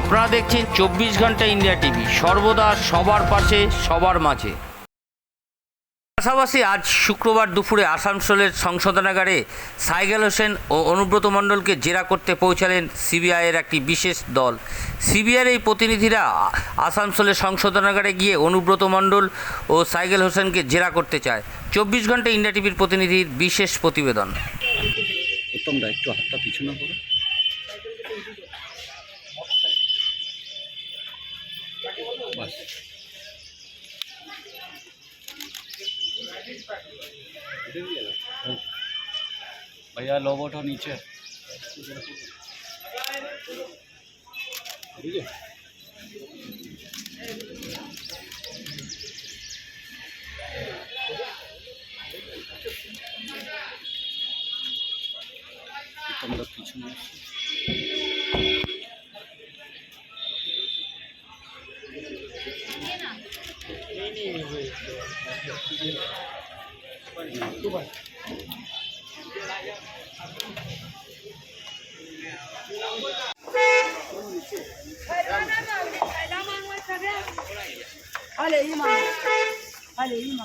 আপনারা দেখছেন চব্বিশ ঘণ্টা ইন্ডিয়া টিভি। সর্বদা সবার পাশে, সবার মাঝে। পাশাপাশি আজ শুক্রবার দুপুরে আসানসোলের সংশোধনাগারে সাইকেল হোসেন ও অনুব্রত মণ্ডলকে জেরা করতে পৌঁছালেন সিবিআইয়ের একটি বিশেষ দল। সিবিআইয়ের এই প্রতিনিধিরা আসানসোলের সংশোধনাগারে গিয়ে অনুব্রত মণ্ডল ও সাইকেল হোসেনকে জেরা করতে চায়। চব্বিশ ঘণ্টা ইন্ডিয়া টিভির প্রতিনিধির বিশেষ প্রতিবেদন। बस भैया लोग हो? नीचे तुम तो लोग पीछे আলে ইমা আলে ইমা